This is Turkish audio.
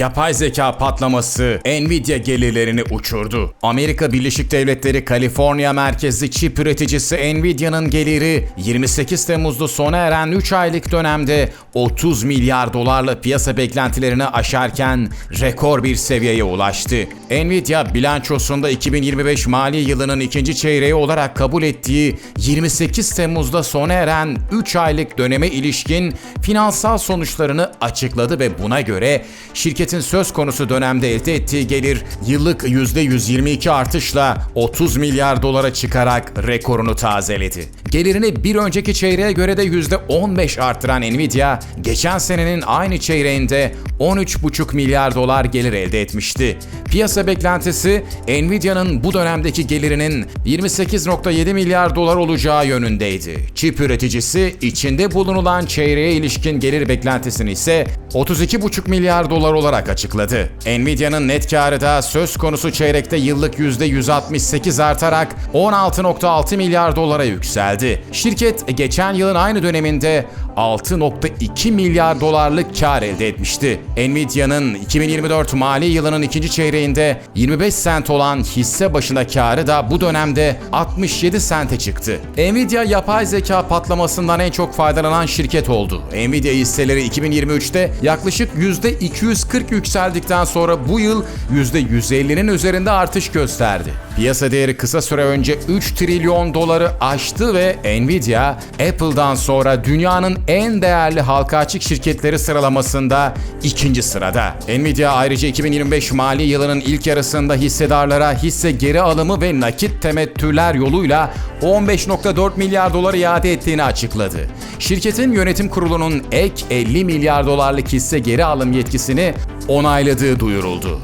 yapay zeka patlaması Nvidia gelirlerini uçurdu. Amerika Birleşik Devletleri Kaliforniya merkezli çip üreticisi Nvidia'nın geliri 28 Temmuz'da sona eren 3 aylık dönemde 30 milyar dolarla piyasa beklentilerini aşarken rekor bir seviyeye ulaştı. Nvidia bilançosunda 2025 mali yılının ikinci çeyreği olarak kabul ettiği 28 Temmuz'da sona eren 3 aylık döneme ilişkin finansal sonuçlarını açıkladı ve buna göre şirketin söz konusu dönemde elde ettiği gelir yıllık %122 artışla 30 milyar dolara çıkarak rekorunu tazeledi. Gelirini bir önceki çeyreğe göre de %15 arttıran Nvidia, geçen senenin aynı çeyreğinde 13,5 milyar dolar gelir elde etmişti. Piyasa beklentisi Nvidia'nın bu dönemdeki gelirinin 28.7 milyar dolar olacağı yönündeydi. Çip üreticisi içinde bulunulan çeyreğe ilişkin gelir beklentisini ise 32,5 milyar dolar olarak açıkladı. Nvidia'nın net karı da söz konusu çeyrekte yıllık %168 artarak 16.6 milyar dolara yükseldi. Şirket geçen yılın aynı döneminde 6.2 milyar dolarlık kar elde etmişti. Nvidia'nın 2024 mali yılının ikinci çeyreğinde 25 sent olan hisse başına karı da bu dönemde 67 sente çıktı. Nvidia yapay zeka patlamasından en çok faydalanan şirket oldu. Nvidia hisseleri 2023'te yaklaşık %240 yükseldikten sonra bu yıl %150'nin üzerinde artış gösterdi. Piyasa değeri kısa süre önce 3 trilyon doları aştı ve Nvidia, Apple'dan sonra dünyanın en değerli halka açık şirketleri sıralamasında ikinci sırada. Nvidia ayrıca 2025 mali yılının ilk yarısında hissedarlara hisse geri alımı ve nakit temettüler yoluyla 15.4 milyar dolar iade ettiğini açıkladı. Şirketin yönetim kurulunun ek 50 milyar dolarlık hisse geri alım yetkisini onayladığı duyuruldu.